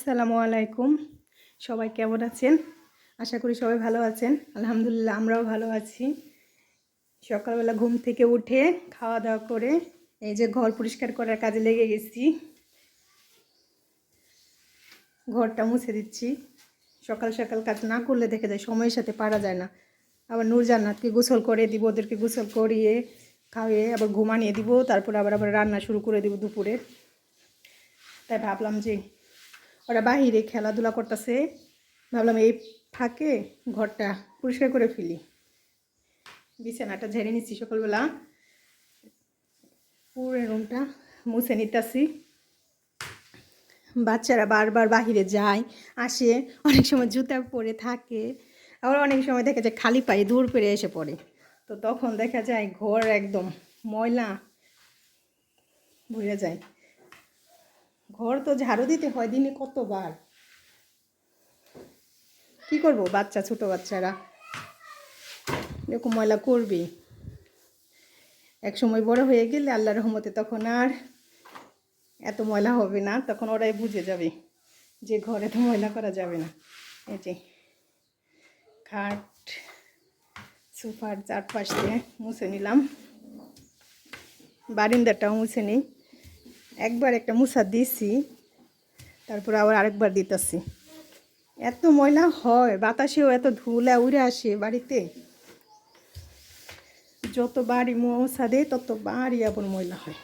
আসসালামু আলাইকুম। সবাই কেমন আছেন? আশা করি সবাই ভালো আছেন। আলহামদুলিল্লাহ, আমরাও ভালো আছি। সকালবেলা ঘুম থেকে উঠে খাওয়া দাওয়া করে এই যে ঘর পরিষ্কার করার কাজে লেগে গেছি। ঘরটা মুছে দিচ্ছি। সকাল সকাল কাজ না করলে দেখে যায় সময়ের সাথে পারা যায় না। আবার নূর জান্নাতকে গোসল করে দিব, ওদেরকে গোসল করিয়ে খাওয়িয়ে আবার ঘুমানিয়ে দিব, তারপর আবার আবার রান্না শুরু করে দিব দুপুরে। তাই ভাবলাম যে ওরা বাহিরে খেলাধুলা করতেছে। ভাবলাম এই ফাঁকে ঘরটা পরিষ্কার করে ফেলি। বিছানাটা ঝেড়ে নিচ্ছি সকালবেলা। পুরো রুমটা মুছে নিতেছি। বাচ্চারা বারবার বাহিরে যায়, আসে, অনেক সময় জুতা পরে থাকে। আবার অনেক সময় দেখা যায় খালি পায়ে দূর পেরে এসে পড়ে। তো তখন দেখা যায় ঘর একদম ময়লা ভরে যায়। ঘর তো ঝাড়ু দিতে হয় দিনে কতবার? কি করব বাচ্চা, ছোট বাচ্চারা? এরকম ময়লা করবে। এক সময় বড় হয়ে গেলে আল্লাহ রহমতে তখন আর এত ময়লা হবে না, তখন ওরাই বুঝে যাবে যে ঘরে তো ময়লা করা যাবে না। এই যে খাট, সোফার চারপাশ দিয়ে মুছে নিলাম। বারিন্দাটাও মুছে নিই। একবার একটা মুছা দিছি তারপর আবার আরেকবার দিতেছি। এত ময়লা হয়, বাতাসেও এত ধুলা উড়ে আসে বাড়িতে। যত বাড়ি মশা দেয়, তত বাড়ি আবার ময়লা হয়।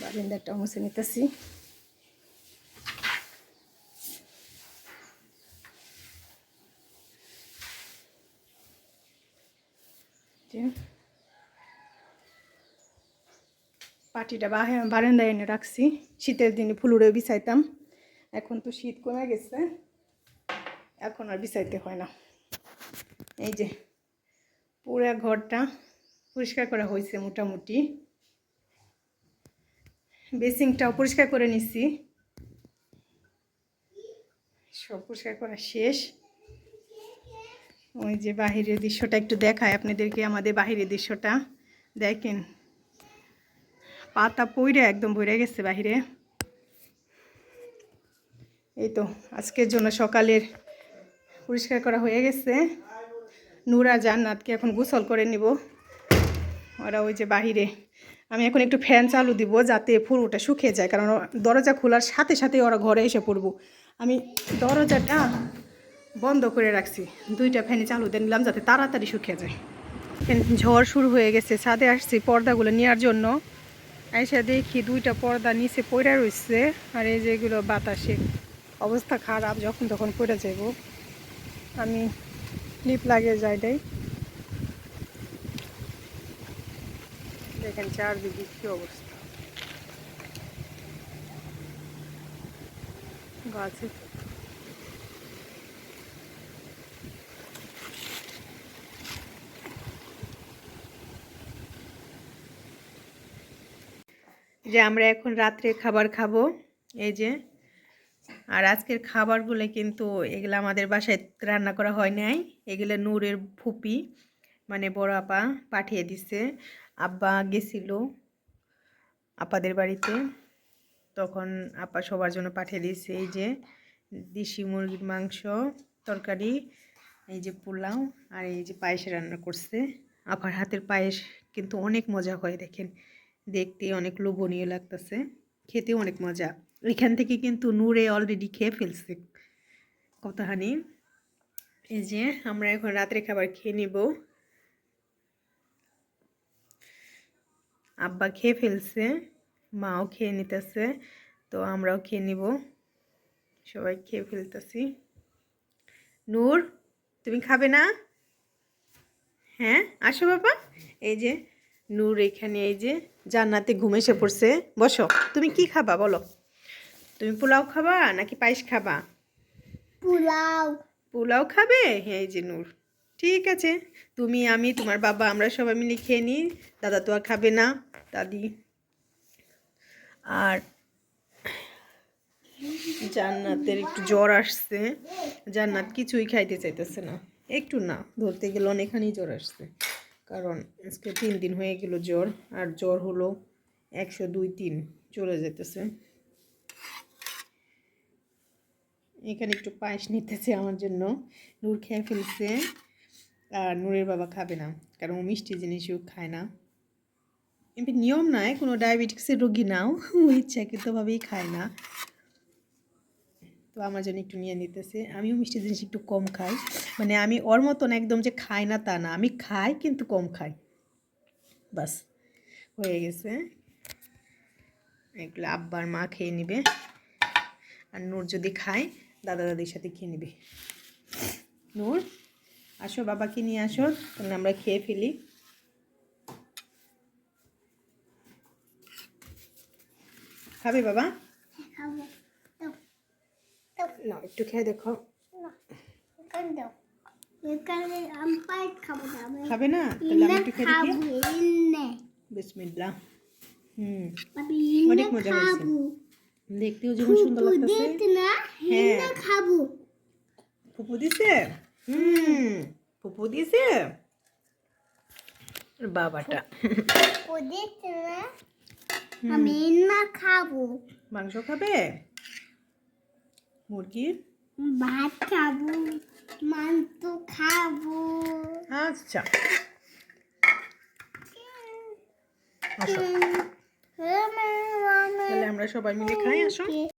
বারিন্দাটা মুছে নিতেছি। যে পাটিটা বাহে- বারান্দায় এনে রাখছি। শীতের দিনে ফুলুরে বিছাইতাম। এখন তো শীত কমে গেছে। এখন আর বিছাইতে হয় না। এই যে, পুরো ঘরটা পরিষ্কার করা হয়েছে মোটামুটি। বেসিংটাও পরিষ্কার করে নিচ্ছি সব পরিষ্কার করা শেষ। ওই যে বাহিরের দৃশ্যটা একটু দেখায়। আপনাদেরকে আমাদের বাহিরের দৃশ্যটা দেখেন। পাতা পইরে একদম ভরে গেছে বাহিরে। এই তো, আজকের জন্য সকালের পরিষ্কার করা হয়ে গেছে। নুরা জান্নাতকে এখন গোসল করে নিব। ওরা ওই যে বাহিরে। আমি এখন একটু ফ্যান চালু দিব যাতে পুরোটা শুকিয়ে যায়, কারণ দরজা খোলার সাথে সাথে ওরা ঘরে এসে পড়ব। আমি দরজাটা বন্ধ করে রাখছি। দুইটা ফ্যানে চালু দিয়ে নিলাম যাতে তাড়াতাড়ি শুকিয়ে যায়। ঝড় শুরু হয়ে গেছে, ছাদে আসছি পর্দাগুলো নেওয়ার জন্য। এসে দেখি দুইটা পর্দা নিচে পড়ে রয়েছে আর এই যেগুলো বাতাসে অবস্থা খারাপ, যখন তখন পড়ে যাব আমি ক্লিপ লাগিয়ে যাই দেয় দেখেন চারদিকে কি অবস্থা। গাছে যে আমরা এখন রাত্রে খাবার খাব, এই যে। আর আজকের খাবারগুলো কিন্তু এগুলো আমাদের বাসায় রান্না করা হয় নাই। এগুলো নূরের ফুপি মানে বড় আপা পাঠিয়ে দিছে। আব্বা গেছিল আপাদের বাড়িতে। তখন আপা সবার জন্য পাঠিয়ে দিয়েছে, এই যে দেশি মুরগির মাংস, তরকারি, এই যে পোলাও, আর এই যে পায়েস রান্না করছে। আপার হাতের পায়েস কিন্তু অনেক মজা হয়, দেখেন। দেখতে অনেক লোভনীয় লাগতেছে, খেতেও অনেক মজা। এখান থেকে কিন্তু নূরে অলরেডি খেয়ে ফেলছে। কতখানি এই যে আমরা এখন রাত্রে খাবার খেয়ে নিব। আব্বা খেয়ে ফেলছে, মাও খেয়ে নিতেছে, তো আমরাও খেয়ে নিব। সবাই খেয়ে ফেলতেছি। নূর, তুমি খাবে না? হ্যাঁ আসো বাবা। এই যে নূর এখানে, এই যে জান্নাতে ঘুম এসে পড়ছে। বসো তুমি কি খাবা বলো? তুমি পোলাও খাবা নাকি পায়েস খাবা? পোলাও। পোলাও খাবে? হ্যাঁ এই যে নূর। ঠিক আছে তুমি আমি তোমার বাবা আমরা সবাই মিলে খেয়ে নিই। দাদা তো আর খাবে না দাদি। আর জান্নাতের একটু জ্বর আসছে। জান্নাত কিছুই খাইতে চাইতেছে না। একটু না ধরতে গেলে অনেকখানি জ্বর আসছে। কারণ আজকে তিন দিন হয়ে গেল জ্বর, আর জ্বর হলো একশো দুই তিন, চলে যেতেছে। এখানে একটু পায়েস নিতেছে আমার জন্য। নূর খেয়ে ফেলছে, আর নূরের বাবা খাবে না, কারণ ও মিষ্টি জিনিসও খায় না। এমনি নিয়ম নয় কোনো ডায়াবেটিক্সের রোগী নাও ইচ্ছাকৃতভাবেই খায় না। তো আমার জন্য একটু নিয়ে নিতেছে। আমিও মিষ্টি জিনিস একটু কম খাই। মানে আমি ওর মতন একদম যে খাই না তা না, আমি খাই কিন্তু কম খাই। বাস, হয়ে গেছে। এগুলো আব্বার মা খেয়ে নিবে। আর নূর যদি খায়, দাদা দাদির সাথে খেয়ে নিবে। নূর, আসো বাবাকে নিয়ে আসো, তাহলে আমরা খেয়ে ফেলি। খাবে বাবা? না একটু খেয়ে দেখো। আমি খাব না আমি খাবে না? তাহলে আমি একটু খেয়ে দেখি। বিসমিল্লা। হুম। অনেক মজা হয়েছে। দেখতেও যেমন সুন্দর ফুপু লাগতেছে। না হ্যাঁ। খাব। ফুপু দিছে? হুম। ফুপু দিছে? বাবাটা। দিত না আমি খাব। মাংস খাবে? মুরগি ভাত খাব মাংস খাব। আচ্ছা। আসো। তাহলে আমরা সবাই মিলে খাই আসো।